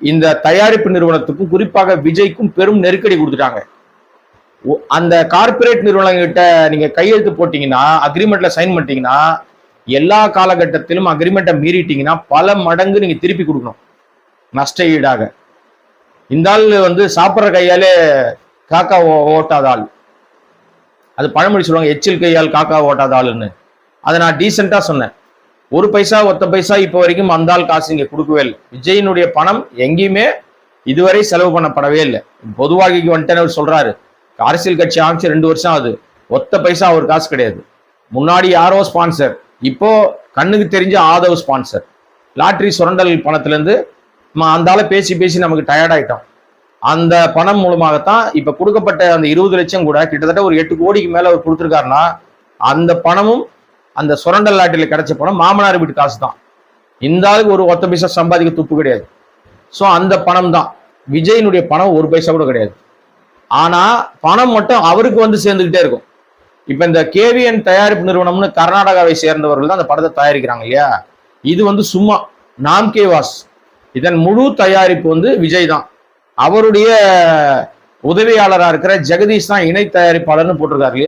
இந்த தயாரிப்பு நிறுவனத்துக்கும் குறிப்பாக விஜய்க்கும் பெரும் நெருக்கடி கொடுத்துட்டாங்க. ஒ- அந்த கார்ப்பரேட் நிறுவனங்கிட்ட நீங்க கையெழுத்து போட்டீங்கன்னா அக்ரிமெண்ட்ல சைன் பண்ணிட்டீங்கன்னா எல்லா காலகட்டத்திலும் அக்ரிமெண்ட்டை மீறிட்டீங்கன்னா பல மடங்கு நீங்க திருப்பி கொடுக்கணும். நஷ்ட ஈடாக. இந்த ஆள் வந்து சாப்பிட்ற கையாலே காக்கா ஓ- ஓட்டாத ஆள். அது பழமொழி சொல்லுவாங்க எச்சில் கையால் காக்கா ஓட்டாத ஆளுன்னு. அதை நான் டீசெண்டா சொன்னேன். ஒரு பைசா ஒத்த பைசா இப்போ வரைக்கும் அந்த காசு இங்க கொடுக்கவே இல்லை. விஜயினுடைய பணம் எங்கேயுமே இதுவரை செலவு பண்ணப்படவே இல்லை. பொதுவாக வந்துட்டேன்னு அவர் சொல்றாரு? அரசியல் கட்சி ஆரம்பிச்சு ரெண்டு வருஷம் ஆகுது. ஒத்த பைசா அவர் காசு கிடையாது. முன்னாடி யாரோ ஸ்பான்சர் இப்போ கண்ணுக்கு தெரிஞ்ச ஆதவ் ஸ்பான்சர் லாட்ரி சுரண்டல் பணத்திலேருந்து அந்த ஆளை பேசி பேசி நமக்கு டயர்ட் ஆயிட்டோம். அந்த பணம் மூலமாகத்தான் இப்போ கொடுக்கப்பட்ட அந்த இருபது லட்சம் கூட கிட்டத்தட்ட ஒரு எட்டு கோடிக்கு மேலே அவர் கொடுத்துருக்காருன்னா அந்த பணமும் அந்த சுரண்டல் லாட்டில் கிடைச்ச பணம் மாமனார் வீட்டு காசு தான் இந்த ஆளுக்கு ஒரு ஒத்த பைசா சம்பாதிக்க துப்பு கிடையாது. ஸோ அந்த பணம் தான் விஜயினுடைய பணம் ஒரு பைசா கூட கிடையாது. ஆனால் பணம் மட்டும் அவருக்கு வந்து சேர்ந்துக்கிட்டே இருக்கும். இப்போ இந்த கேவிஎன் தயாரிப்பு நிறுவனம்னு கர்நாடகாவை சேர்ந்தவர்கள் தான் அந்த படத்தை தயாரிக்கிறாங்க இல்லையா? இது வந்து சும்மா நாம் கே வாஸ். இதன் முழு தயாரிப்பு வந்து விஜய் தான். அவருடைய உதவியாளராக இருக்கிற ஜெகதீஷ் தான் இணை தயாரிப்பாளர்னு போட்டிருக்காரு